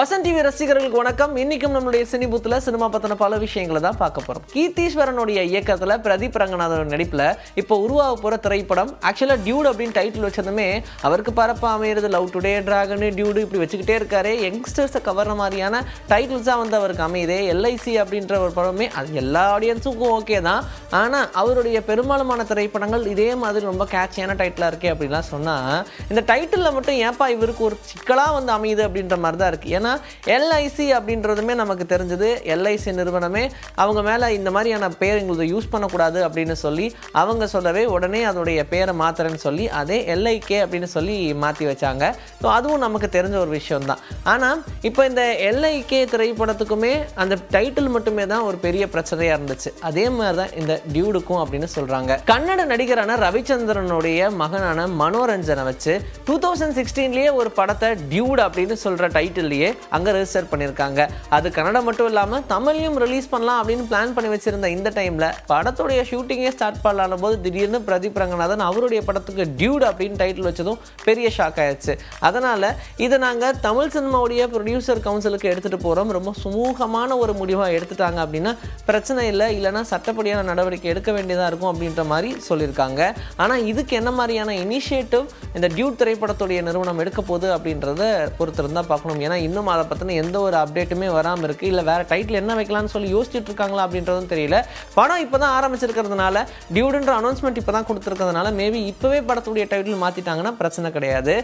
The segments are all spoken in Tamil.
வசந்த் டிவி ரசிகர்களுக்கு வணக்கம். இன்னைக்கும் நம்மளுடைய சினிபூத்தில் சினிமா பத்தின பல விஷயங்களை தான் பார்க்க போறோம். கீர்த்தீஸ்வரனுடைய இயக்கத்தில் பிரதீப் ரங்கநாதன் நடிப்பில் இப்போ உருவாக போற திரைப்படம் ஆக்சுவலா டியூட் அப்படின்னு டைட்டில் வச்சதுமே அவருக்கு பரப்ப அமையிறது லவ் டுடே டிராகனு டியூடு இப்படி வச்சுக்கிட்டே இருக்காரு. யங்ஸ்டர்ஸை கவர்ற மாதிரியான டைட்டில்ஸ் தான் வந்து அவருக்கு அமையுது. எல்ஐசி அப்படின்ற ஒரு படமே அது எல்லா ஆடியன்ஸுக்கும் ஓகே தான். ஆனால் அவருடைய பெரும்பாலுமான திரைப்படங்கள் இதே மாதிரி ரொம்ப கேட்சியான டைட்டிலாக இருக்கே அப்படின்லாம் சொன்னால் இந்த டைட்டிலில் மட்டும் ஏன்ப்பா இவருக்கு ஒரு சிக்கலாக வந்து அமையுது அப்படின்ற மாதிரி தான் இருக்குது ஏன்னா எல்ஐசி அப்படின்றதுமே நமக்கு தெரிஞ்சது. எல்ஐசி நிறுவனமே அவங்க மேலே இந்த மாதிரியான பேர் எங்களுக்கு யூஸ் பண்ணக்கூடாது அப்படின்னு சொல்லி அவங்க சொல்லவே உடனே அதோடைய பேரை மாத்துறேன்னு சொல்லி அதே எல்ஐகே அப்படின்னு சொல்லி மாற்றி வச்சாங்க. ஸோ அதுவும் நமக்கு தெரிஞ்ச ஒரு விஷயம் தான் ஆனால் இப்போ இந்த எல்ஐகே திரைப்படத்துக்குமே அந்த டைட்டில் மட்டுமே தான் ஒரு பெரிய பிரச்சனையாக இருந்துச்சு. அதே மாதிரி தான் இந்த டியூடுக்கும் அப்படின்னு சொல்கிறாங்க கன்னட நடிகரான ரவிச்சந்திரனுடைய மகனான மனோரஞ்சனை வச்சு டூ தௌசண்ட் சிக்ஸ்டீன்லேயே ஒரு படத்தை டியூட் அப்படின்னு சொல்கிற டைட்டில்லையே அங்கே ரெஜிஸ்டர் பண்ணியிருக்காங்க அது கன்னடம் மட்டும் இல்லாமல் தமிழையும் ரிலீஸ் பண்ணலாம் அப்படின்னு பிளான் பண்ணி வச்சிருந்த இந்த டைமில் படத்துடைய ஷூட்டிங்கே ஸ்டார்ட் பண்ணலான போது திடீர்னு பிரதீப் ரங்கநாதன் அவருடைய படத்துக்கு டியூட் அப்படின்னு டைட்டில் வச்சதும் பெரிய ஷாக் ஆயிடுச்சு. அதனால் இதை நாங்கள் தமிழ் சினிமாவுடைய ப்ரொடியூசர் கவுன்சிலுக்கு எடுத்துகிட்டு போகிறோம் ரொம்ப சுமூகமான ஒரு முடிவாக எடுத்துட்டாங்க அப்படின்னா பிரச்சனை இல்லை. இல்லைனா சட்டப்படியான நடவடிக்கை எடுக்க வேண்டியதாக இருக்கும் அப்படின்ற மாதிரி சொல்லியிருக்காங்க. ஆனால் இதுக்கு என்ன மாதிரியான இனிஷியேட்டிவ் இந்த டியூட் திரைப்படத்துடைய நிறுவனம் எடுக்க போகுது அப்படின்றத பொறுத்திருந்தா பார்க்கணும். ஏன்னா இன்னும் அதை பற்றின எந்த ஒரு அப்டேட்டுமே வராமல் இருக்குது இல்லை வேறு டைட்டில் என்ன வைக்கலாம்னு சொல்லி யோசிச்சுட்டு இருக்காங்களா அப்படின்றதும் தெரியல. படம் இப்போ தான் ஆரம்பிச்சிருக்கிறதுனால டியூடுன்ற அனௌன்ஸ்மெண்ட் இப்போ தான் கொடுத்துருக்கிறதுனால மேபி இப்போவே படத்துடைய டைட்டில் மாற்றிட்டாங்கன்னா பிரச்சனை கிடையாது.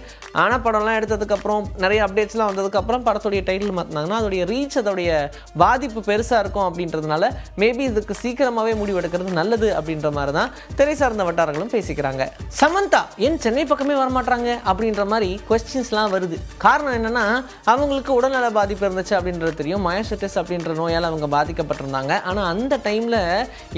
ஆனால் படம்லாம் எடுத்ததுக்கப்புறம் நிறைய அப்டேட்ஸ்லாம் வந்ததுக்கப்புறம் படத்துடைய டைட்டில் மாற்றினாங்கன்னா அதோடைய ரீச் அதோடைய பாதிப்பு பெருசாக இருக்கும் அப்படின்றதுனால மேபி இதுக்கு சீக்கிரமாகவே முடிவெடுக்கிறது நல்லது அப்படின்ற மாதிரி தான் திரை சார்ந்த வட்டாரங்களும் பேசிக்கிறாங்க. சமந்தா ஏன் சென்னை பக்கமே வரமாட்டாங்க அப்படின்ற மாதிரி கொஸ்டின்ஸ்லாம் வருது. காரணம் என்னன்னா அவங்களுக்கு உடல்நல பாதிப்பு இருந்துச்சு அப்படின்றது தெரியும். மயோசிட்டிஸ் அப்படின்ற நோயால் அவங்க பாதிக்கப்பட்டிருந்தாங்க. ஆனால் அந்த டைமில்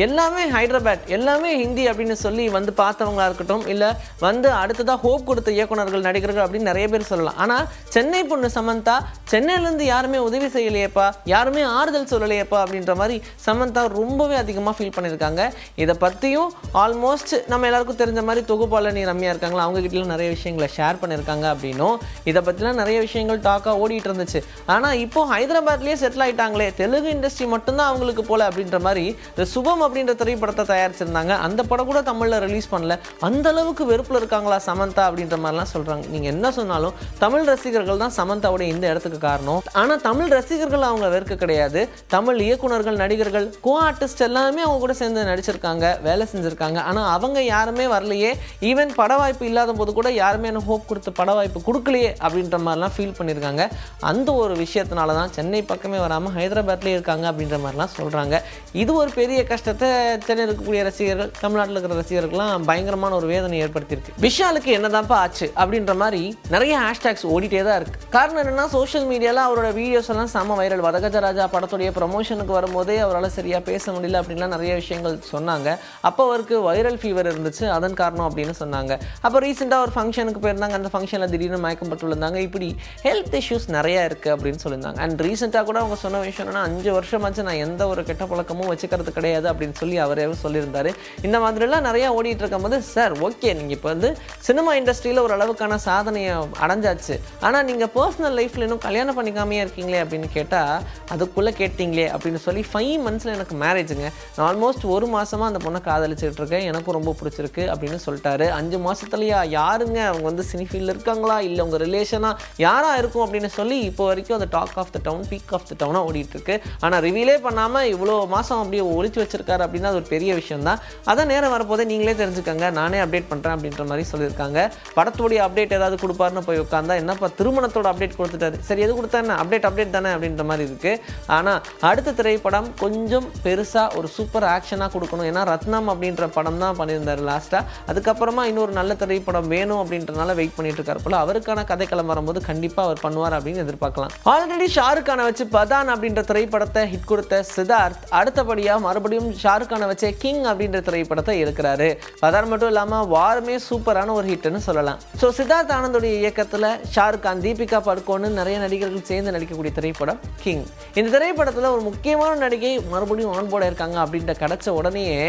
எல்லாமே ஹைதராபாத் எல்லாமே ஹிந்தி அப்படின்னு சொல்லி வந்து பார்த்தவங்களா இருக்கட்டும் இல்லை வந்து அடுத்ததாக ஹோப் கொடுத்த இயக்குனர்கள் நடிகர்கள் அப்படின்னு நிறைய பேர் சொல்லலாம். ஆனால் சென்னை பொண்ணு சமந்தா சென்னையிலேருந்து யாருமே உதவி செய்யலையேப்பா யாருமே ஆறுதல் சொல்லலையேப்பா அப்படின்ற மாதிரி சமந்தா ரொம்பவே அதிகமாக ஃபீல் பண்ணியிருக்காங்க. இதை பற்றியும் ஆல்மோஸ்ட் நம்ம எல்லாருக்கும் தெரிஞ்ச மாதிரி தொகுப்பாளனி ரம்யா இருக்காங்களா அவங்க கிட்டலாம் நிறைய விஷயங்களை ஷேர் பண்ணியிருக்காங்க அப்படின்னும். இதை பற்றிலாம் நிறைய விஷயங்கள் டாக்காக ஓடிட்டு இருந்துச்சு. ஆனால் இப்போ ஹைதராபாத்லேயே செட்டில் ஆயிட்டாங்களே. தெலுங்கு இண்டஸ்ட்ரி மட்டும்தான் அவங்களுக்கு போல அப்படின்ற மாதிரி இந்த சுபம் அப்படின்ற திரைப்படத்தை தயாரிச்சிருந்தாங்க. அந்த படம் கூட தமிழில் ரிலீஸ் பண்ணல. அந்த அளவுக்கு வெறுப்பில் இருக்காங்களா சமந்தா அப்படின்ற மாதிரிலாம் சொல்கிறாங்க நீங்கள் என்ன சொன்னாலும் தமிழ் ரசிகர்கள் தான் சமந்தாவுடைய இந்த இடத்துக்கு காரணம். ஆனால் தமிழ் ரசிகர்கள் அவங்க வெறுக்க கிடையாது. தமிழ் இயக்குனர்கள் நடிகர்கள் கோ ஆர்டிஸ்ட் எல்லாமே அவங்க கூட சேர்ந்து நடிச்சிருக்காங்க வேலை செஞ்சுருக்காங்க. ஆனால் அவங்க யாருமே வரலையே. ஈவன் பட வாய்ப்பு இல்லாத போது கூட யாருமே எனக்கு ஹோப் கொடுத்து பட வாய்ப்பு கொடுக்கலையே அப்படின்ற மாதிரிலாம் ஃபீல் பண்ணியிருக்காங்க அந்த ஒரு விஷயத்தினால தான் சென்னை பக்கமே வராமல் ஹைதராபாத்லேயே இருக்காங்க அப்படின்ற மாதிரிலாம் சொல்கிறாங்க இது ஒரு பெரிய கஷ்டத்தை சென்னையில் இருக்கக்கூடிய ரசிகர்கள் தமிழ்நாட்டில் இருக்கிற ரசிகர்கள்லாம் பயங்கரமான ஒரு வேதனை ஏற்படுத்தியிருக்கு. விஷாலுக்கு என்னதான்ப்பா ஆச்சு அப்படின்ற மாதிரி நிறைய ஹேஷ்டேக்ஸ் ஓடிட்டே தான் இருக்குது காரணம் என்னன்னா சோஷியல் மீடியாவில் அவரோட வீடியோஸ் எல்லாம் செம வைரல் வதகஜராஜா படத்துடைய ப்ரொமோஷனுக்கு வரும்போதே அவரால் சரியாக பேச முடியல அப்படின்லாம் நிறைய விஷயங்கள் சொன்னாங்க. அப்போ அவருக்கு வைரல் ஃபீவர் இருந்துச்சு. அதன் காரணம் அப்படின்னு சொன்னாங்க. அப்போ ரீசெண்டாக ஒரு ஃபங்க்ஷனுக்கு போயிருந்தாங்க. அந்த ஃபங்க்ஷனில் திடீர்னு மயக்கம் பட்டு விழுந்தாங்க இப்படி ஹெல்த் இஷ்யூஸ் நிறைய இருக்குது அப்படின்னு சொல்லியிருந்தாங்க. அண்ட் ரீசெண்டாக கூட அவங்க சொன்ன விஷயம் என்னென்னா அஞ்சு வருஷமாச்சு நான் எந்த ஒரு கெட்ட பழக்கமும் வச்சுக்கிறது கிடையாது அப்படின்னு சொல்லி அவரே சொல்லியிருந்தாரு. இந்த மாதிரிலாம் நிறையா ஓடிட்டு இருக்கும்போது சார் ஓகே நீங்கள் இப்போ வந்து சினிமா இண்டஸ்ட்ரியில் ஒரு அளவுக்கான சாதனையை அடைஞ்சாச்சு. ஆனால் நீங்கள் பர்சனல் லைஃப்பில் இன்னும் கல்யாணம் பண்ணிக்காமையே இருக்கீங்களே அப்படின்னு கேட்டால் அதுக்குள்ளே கேட்டிங்களே அப்படின்னு சொல்லி ஃபைவ் மந்த்ஸில் எனக்கு மேரேஜுங்க நான் ஆல்மோஸ்ட் ஒரு மாதமாக அந்த பொண்ணை காதலிச்சுட்டு இருக்கேன். எனக்கும் ரொம்ப பிடிச்சிருக்கு அப்படின்னு சொல்லிட்டாரு. அஞ்சு மாதத்துலையா யாருங்க? அவங்க வந்து சினிஃபீல்டில் இருக்காங்களா? இல்லை உங்கள் ரிலேஷனாக யாராக இருக்கும் அப்படின்னு சொல்லி இப்போ வரைக்கும் அந்த talk of the town peak of the டவுனாக ஓடிட்டுருக்கு. ஆனால் ரிவீலே பண்ணாமல் இவ்வளோ மாதம் அப்படியே ஒழிச்சு வச்சிருக்காரு அப்படின்னா அது ஒரு பெரிய விஷயம் தான் அதான் நேரம் வரப்போதே நீங்களே தெரிஞ்சுக்கங்க. நானே அப்டேட் பண்ணுறேன் அப்படின்ற மாதிரி சொல்லியிருக்காங்க. படத்துடைய அப்டேட் ஏதாவது கொடுப்பாருன்னு போய் உட்காந்தா என்னப்பா திருமணத்தோட அப்டேட் கொடுத்துட்டாரு? சரி எது கொடுத்தா என்ன? அப்டேட் அப்டேட் தானே அப்படின்ற மாதிரி இருக்குது ஆனால் அடுத்த திரைப்படம் கொஞ்சம் பெருசாக ஒரு சூப்பர் ஆக்ஷனாக கொடுக்கணும். ஏன்னா ரத்னம் அப்படின்ற படம் தான் பண்ணியிருந்தாரு லாஸ்ட்டாக அதுக்கப்புறமா இன்னொரு நல்ல திரைப்படம் வேணும் அப்படின்றனால வெயிட் பண்ணிட்டு இருக்காரு போல. அவருக்கான கதைக்களம் வரும்போது கண்டிப்பாக அவர் பண்ணுவார் அப்படின்னு எதிர்பார்க்கலாம் ஆல்ரெடி ஷாருக் கானை வச்சு பதான் அப்படின்ற திரைப்படத்தை ஹிட் கொடுத்த சித்தார்த் அடுத்தபடியாக மறுபடியும் ஷாருக் கானை வச்ச கிங் அப்படின்ற திரைப்படத்தை எடுக்கிறாரு. பதான் மட்டும் இல்லாமல் வாருமே சூப்பரான ஒரு ஹிட்னு சொல்லலாம். ஸோ சித்தார்த் ஆனந்தோடைய இயக்கத்தில் ஷாருக் கான் தீபிகா படுகோன்னு நிறைய நடிகர்கள் சேர்ந்து நடிக்கக்கூடிய திரைப்படம் கிங். இந்த திரைப்படத்தில் ஒரு முக்கியமான நடிகை மறுபடியும் ஆன் போர்டாக இருக்காங்க அப்படின்ற கிடைச்ச உடனேயே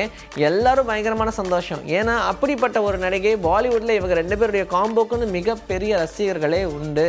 எல்லாரும் பயங்கரமான சந்தோஷம். ஏன்னா அப்படிப்பட்ட ஒரு நடிகை பாலிவுட்ல இவங்க ரெண்டு பேருடைய காம்போக்குன்னு மிகப்பெரிய ரசிகர்களே உண்டு.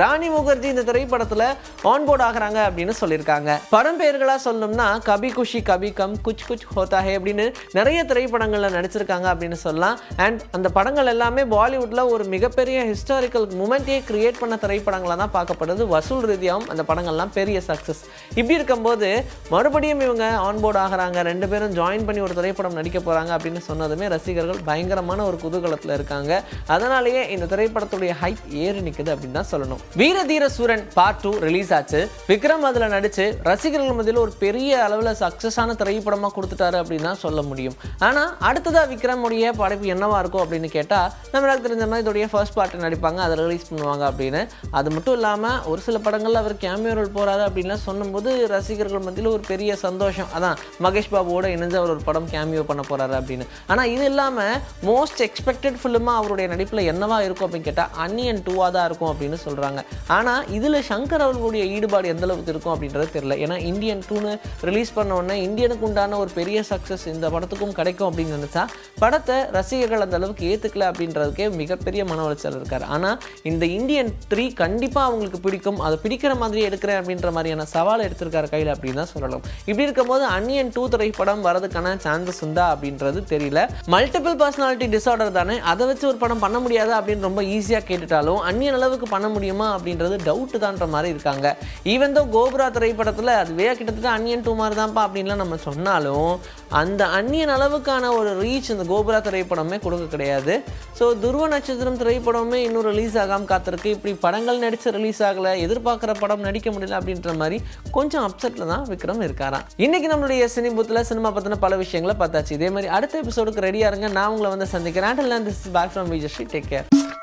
ராணி முகர்ஜி இந்த திரைப்படத்தில் ஆன்போர்ட் ஆகிறாங்க அப்படின்னு சொல்லியிருக்காங்க. படம் பெயர்களாக சொல்லணும்னா கபி குஷி கபி கம் குச் குச் ஹோதா ஹே அப்படின்னு நிறைய திரைப்படங்களில் நடிச்சிருக்காங்க அப்படின்னு சொல்லலாம். அண்ட் அந்த படங்கள் எல்லாமே பாலிவுட்டில் ஒரு மிகப்பெரிய ஹிஸ்டாரிக்கல் மூமெண்ட்டையே கிரியேட் பண்ண திரைப்படங்களாக தான் பார்க்கப்படுது. வசூல் ரீதியாகவும் அந்த படங்கள்லாம் பெரிய சக்ஸஸ் இப்படி இருக்கும்போது மறுபடியும் இவங்க ஆன்போர்ட் ஆகிறாங்க. ரெண்டு பேரும் ஜாயின் பண்ணி ஒரு திரைப்படம் நடிக்க போகிறாங்க அப்படின்னு சொன்னதுமே ரசிகர்கள் பயங்கரமான ஒரு குதூகலத்தில் இருக்காங்க. அதனாலேயே இந்த திரைப்படத்துடைய ஹைப் ஏறி நிற்குது அப்படின்னு தான் சொல்லணும். வீர தீர அசுரன் பார்ட் டூ ரிலீஸ் ஆச்சு. விக்ரம் அதில் நடித்து ரசிகர்கள் மத்தியில் ஒரு பெரிய அளவில் சக்ஸஸான திரைப்படமாக கொடுத்துட்டாரு அப்படின்னு தான் சொல்ல முடியும். ஆனால் அடுத்ததாக விக்ரமுடைய படைப்பு என்னவாக இருக்கும் அப்படின்னு கேட்டால் நம்மளுக்கு தெரிஞ்ச மாதிரி இதோடைய ஃபர்ஸ்ட் பார்ட்டு நடிப்பாங்க அதை ரிலீஸ் பண்ணுவாங்க அப்படின்னு. அது மட்டும் இல்லாமல் ஒரு சில படங்களில் அவர் கேமியோ ரோல் போகிறாரு அப்படின்லாம் சொன்னும்போது ரசிகர்கள் மத்தியில் ஒரு பெரிய சந்தோஷம். அதான் மகேஷ் பாபுவோட இணைஞ்சு அவர் ஒரு படம் கேமியோ பண்ண போகிறாரு அப்படின்னு. ஆனால் இது இல்லாமல் மோஸ்ட் எக்ஸ்பெக்டட் ஃபிலிமாக அவருடைய நடிப்பில் என்னவாக இருக்கும் அப்படின்னு கேட்டால் அன்னியன் டூவாக தான் இருக்கும் அப்படின்னு சொல்கிறாங்க ஆனால் இதில் சங்கர் அவர்களுடைய ஈடுபாடு எந்த அளவுக்கு இருக்கும் அப்படின்றது தெரியல. ஏன்னா இந்தியன் டூன்னு ரிலீஸ் பண்ண உடனே இந்தியனுக்கு உண்டான ஒரு பெரிய சக்ஸஸ் இந்த படத்துக்கும் கிடைக்கும் அப்படின்னு நினச்சா படத்தை ரசிகர்கள் அந்த அளவுக்கு ஏற்றுக்கல அப்படின்றதுக்கே மிகப்பெரிய மன உளைச்சல் இருக்கார். ஆனால் இந்த இந்தியன் த்ரீ கண்டிப்பாக அவங்களுக்கு பிடிக்கும். அதை பிடிக்கிற மாதிரி எடுக்கிறேன் அப்படின்ற மாதிரியான சவால் எடுத்திருக்காரு கையில் அப்படின்னு தான் சொல்லலாம். இப்படி இருக்கும்போது அன்னியன் டூ திரைப்படம் வரதுக்கான சான்சஸ் உண்டா அப்படின்றது தெரியல. மல்டிபிள் பர்சனாலிட்டி டிசார்டர் தானே. அதை வச்சு ஒரு படம் பண்ண முடியாதா அப்படின்னு ரொம்ப ஈஸியாக கேட்டுட்டாலும் அந்நியன் அளவுக்கு பண்ண முடியுமா அப்படின்றது டவுட் தான்ற மாதிரி இருக்காங்க. ஈவன் தோ கோபுரா திரைப்படத்தில் அதுவே கிட்டத்தட்ட அன்னியன் டூ மாதிரி தான்ப்பா அப்படின்லாம் நம்ம சொன்னாலும் அந்த அந்நியன் அளவுக்கான ஒரு ரீச் இந்த கோபுரா திரைப்படமே கொடுக்க கிடையாது. ஸோ துருவ நட்சத்திரம் திரைப்படமே இன்னும் ரிலீஸ் ஆகாமல் காத்திருக்கு. இப்படி படங்கள் நடித்து ரிலீஸ் ஆகலை எதிர்பார்க்குற படம் நடிக்க முடியல அப்படின்ற மாதிரி கொஞ்சம் அப்செட்டில் தான் விக்ரம் இருக்காராம். இன்னைக்கு நம்மளுடைய சினி பூத்தில் சினிமா பற்றின பல விஷயங்களை பார்த்தாச்சு. இதே மாதிரி அடுத்த எபிசோடுக்கு ரெடியாக இருங்க. நான் உங்களை வந்து சந்திக்கிறேன். And this pack from Vijay take care